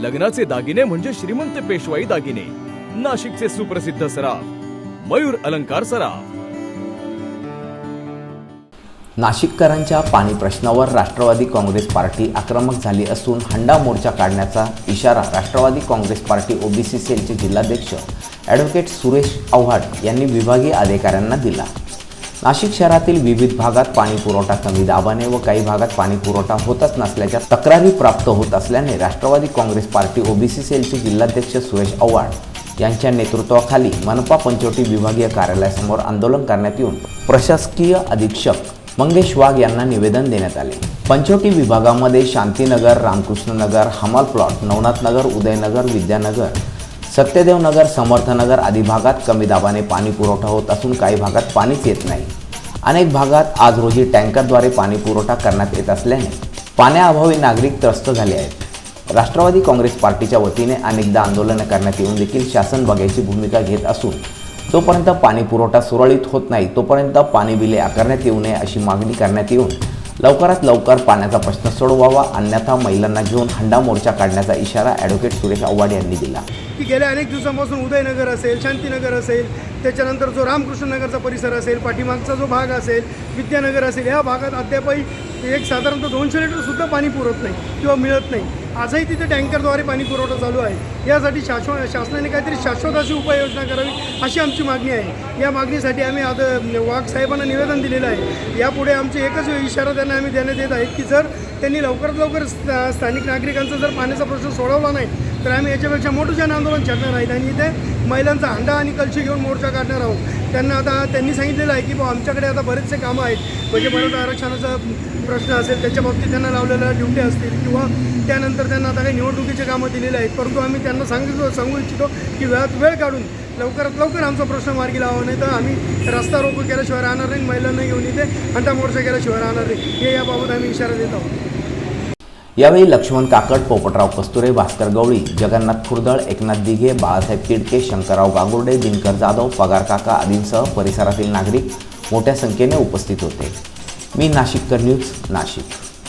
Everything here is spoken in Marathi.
लग्नाचे दागिने म्हणजे श्रीमंत पेशवाई दागिने. नाशिकचे सुप्रसिद्ध सराफ मयूर अलंकार सराफ. नाशिककरांच्या पाणी प्रश्नावर राष्ट्रवादी काँग्रेस पार्टी आक्रमक झाली असून हंडा मोर्चा काढण्याचा इशारा राष्ट्रवादी काँग्रेस पार्टी ओबीसी सेलचे जिल्हाध्यक्ष ॲडव्होकेट सुरेश आव्हाड यांनी विभागीय अधिकाऱ्यांना दिला. नाशिक शहरातील विविध भागात पाणी पुरवठा कमी दाबाने व काही भागात पाणी पुरवठा होतच नसल्याच्या तक्रारी प्राप्त होत असल्याने राष्ट्रवादी काँग्रेस पार्टी ओबीसी सेलचे जिल्हाध्यक्ष सुरेश आव्हाड यांच्या नेतृत्वाखाली मनपा पंचवटी विभागीय कार्यालयासमोर आंदोलन करण्यात येऊन प्रशासकीय अधीक्षक मंगेश वाघ यांना निवेदन देण्यात आले. पंचवटी विभागामध्ये शांतीनगर रामकृष्णनगर हमाल प्लॉट नवनाथनगर उदयनगर विद्यानगर सत्यदेवनगर समर्थनगर आदी भागात कमी दाबाने पाणी पुरवठा होत असून काही भागात पाणीच येत नाही. अनेक भागात आज रोजी टँकरद्वारे पाणी पुरवठा करण्यात येत असल्याने पाण्याअभावी नागरिक त्रस्त झाले आहेत. राष्ट्रवादी काँग्रेस पार्टीच्या वतीने अनेकदा आंदोलनं करण्यात येऊन देखील शासन बघायची भूमिका घेत असून जोपर्यंत पाणी पुरवठा सुरळीत होत नाही तोपर्यंत पाणी बिले आकारण्यात येऊ नये अशी मागणी करण्यात येऊन लवकरात लवकर पाण्याचा प्रश्न सोडवावा अन्यथा महिलांना घेऊन हंडा मोर्चा काढण्याचा इशारा ॲडव्होकेट सुरेश आव्हाड यांनी दिला. की गेल्या अनेक दिवसांपासून उदयनगर असेल शांतीनगर असेल त्याच्यानंतर जो रामकृष्णनगरचा परिसर असेल पाठीमागचा जो भाग असेल विद्यानगर असेल ह्या भागात अद्यापही एक साधारणतः दोनशे लिटरसुद्धा पाणी पुरत नाही किंवा मिळत नाही. आजही तिथे टँकरद्वारे पाणी पुरवठा चालू आहे. यासाठी शाश्व शासनाने काहीतरी शाश्वत अशी उपाययोजना करावी अशी आमची मागणी आहे. या मागणीसाठी आम्ही आता वाघ साहेबांना निवेदन दिलेलं आहे. यापुढे आमचे एकच इशारा त्यांना आम्ही देण्यात येत आहे की जर त्यांनी लवकरात लवकर स्थानिक नागरिकांचा जर पाण्याचा प्रश्न सोडवला नाही तर आम्ही याच्यापेक्षा मोठं जन आंदोलन छेडणार आहेत आणि इथे महिलांचा हंडा आणि कलशी घेऊन मोर्चा काढणार आहोत. त्यांना आता त्यांनी सांगितलेलं आहे की बा आमच्याकडे आता बरेचसे कामं आहेत. म्हणजे मराठा आरक्षणाचा प्रश्न असेल त्याच्या बाबतीत त्यांना लावलेल्या ड्युटी असतील किंवा त्यानंतर त्यांना आता काही निवडणुकीचे कामं दिलेले आहेत. परंतु आम्ही त्यांना सांगितलं सांगू इच्छितो की वेळात वेळ काढून लवकरात लवकर आमचा प्रश्न मार्गी लावा नाही तर आम्ही रस्ता रोको केल्याशिवाय राहणार नाही महिलांना घेऊन इथे हंडा मोर्चा केल्याशिवाय राहणार नाही. हे याबाबत आम्ही इशारा देत आहोत. यावेळी लक्ष्मण काकड पोपटराव कस्तुरे भास्कर गवळी जगन्नाथ खुर्दळ एकनाथ दिघे बाळासाहेब तिडके शंकरराव गागुर्डे दिनकर जाधव पगार काका आदींसह परिसरातील नागरिक मोठ्या संख्येने उपस्थित होते. मी नाशिककर न्यूज नाशिक.